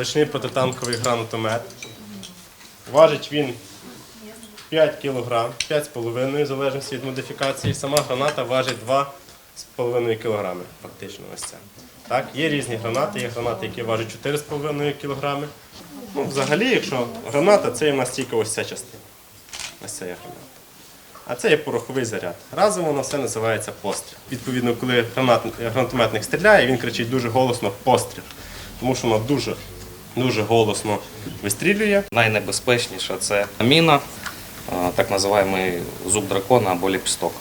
ручний протитанковий гранатомет. Важить він 5 кг, 5,5 в залежності від модифікації. Сама граната важить 2,5 кг фактично. Ось це. Так, є різні гранати, є гранати, які важать 4,5 кг. Ну, взагалі, якщо граната, це в нас тільки ось ця частина. Ось це є граната. А це є пороховий заряд. Разом воно все називається постріл. Відповідно, коли гранат, гранатометник стріляє, він кричить дуже голосно постріл. Тому що воно дуже, дуже голосно вистрілює. Найнебезпечніша це міна, так називаємо зуб дракона або ліпсток.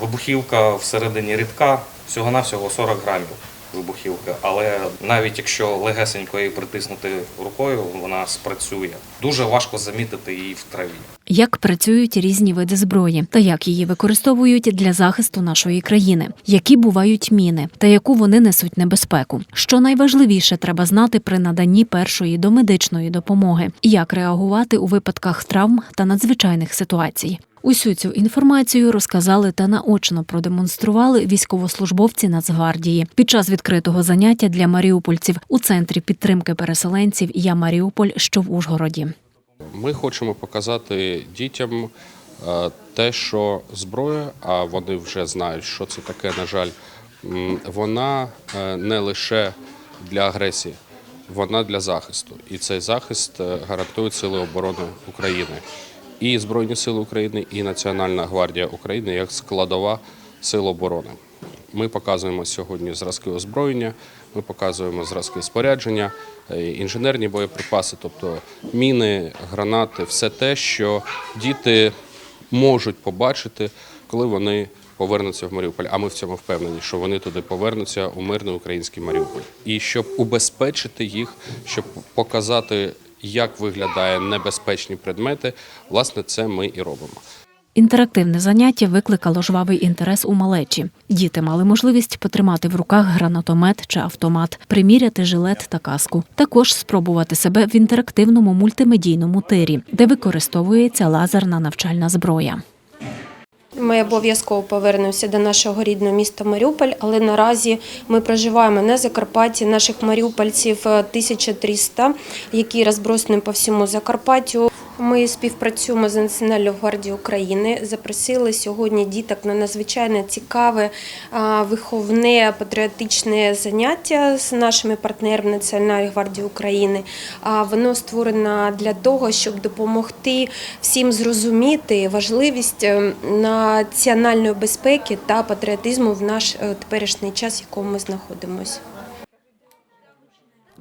Вибухівка всередині рідка, всього-навсього 40 грамів вибухівки, але навіть якщо легесенько її притиснути рукою, вона спрацює. Дуже важко замітити її в траві. Як працюють різні види зброї та як її використовують для захисту нашої країни, які бувають міни та яку вони несуть небезпеку. Що найважливіше треба знати при наданні першої домедичної допомоги, і як реагувати у випадках травм та надзвичайних ситуацій. Усю цю інформацію розказали та наочно продемонстрували військовослужбовці Нацгвардії під час відкритого заняття для маріупольців у центрі підтримки переселенців Я Маріуполь, що в Ужгороді. Ми хочемо показати дітям е, те, що зброя, а вони вже знають, що це таке, на жаль, вона е, не лише для агресії, вона для захисту. І цей захист е, гарантують Сили оборони України. І Збройні Сили України, і Національна гвардія України як складова сил оборони. Ми показуємо сьогодні зразки озброєння, ми показуємо зразки спорядження, е, інженерні боєприпаси, тобто міни, гранати, все те, що діти можуть побачити, коли вони повернуться в Маріуполь. А ми в цьому впевнені, що вони туди повернуться у мирний український Маріуполь. І щоб убезпечити їх, щоб показати, як виглядає небезпечні предмети, власне, це ми і робимо. Інтерактивне заняття викликало жвавий інтерес у малечі. Діти мали можливість потримати в руках гранатомет чи автомат, приміряти жилет та каску. Також спробувати себе в інтерактивному мультимедійному тирі, де використовується лазерна навчальна зброя. Ми обов'язково повернемося до нашого рідного міста Маріуполь, але наразі ми проживаємо на Закарпатті. Наших маріупольців е, 1300, які розбросані по всьому Закарпаттю. Ми співпрацюємо з Національною гвардією України. Запросили сьогодні діток на надзвичайно цікаве, виховне, патріотичне заняття з нашими партнерами Національної гвардії України. Воно створено для того, щоб допомогти всім зрозуміти важливість е, національної безпеки та патріотизму в наш е, теперішній час, в якому ми знаходимося.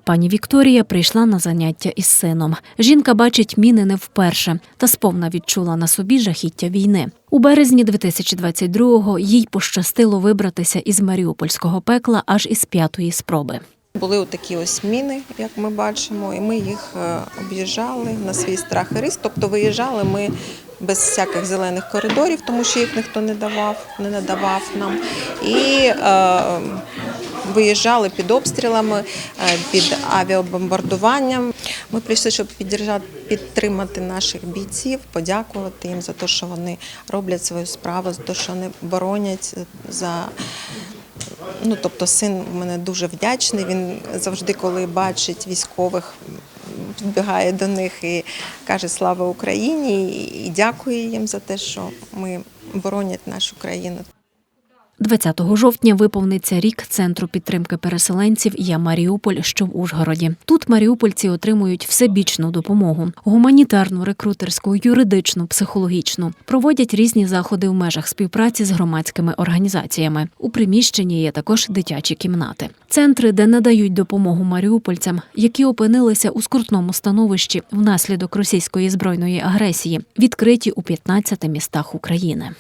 Пані Вікторія прийшла на заняття із сином. Жінка бачить міни не вперше та сповна відчула на собі жахіття війни. У березні 2022-го їй пощастило вибратися із маріупольського пекла аж із п'ятої спроби. Були отакі ось міни, як ми бачимо, і ми їх е, об'їжджали на свій страх і риск. Тобто виїжджали ми без всяких зелених коридорів, тому що їх ніхто не давав, не надавав нам. І е, виїжджали під обстрілами, е, під авіабомбардуванням. Ми прийшли, щоб підтримати наших бійців, подякувати їм за те, що вони роблять свою справу, за те, що вони боронять за Ну, тобто, син мене дуже вдячний. Він завжди, коли бачить військових, підбігає до них і каже Слава Україні! і дякує їм за те, що ми боронять нашу країну. 20 жовтня виповниться рік центру підтримки переселенців Я Маріуполь, що в Ужгороді. Тут маріупольці отримують всебічну допомогу: гуманітарну, рекрутерську, юридичну, психологічну. Проводять різні заходи в межах співпраці з громадськими організаціями. У приміщенні є також дитячі кімнати. Центри, де надають допомогу маріупольцям, які опинилися у скрутному становищі внаслідок російської збройної агресії, відкриті у 15 містах України.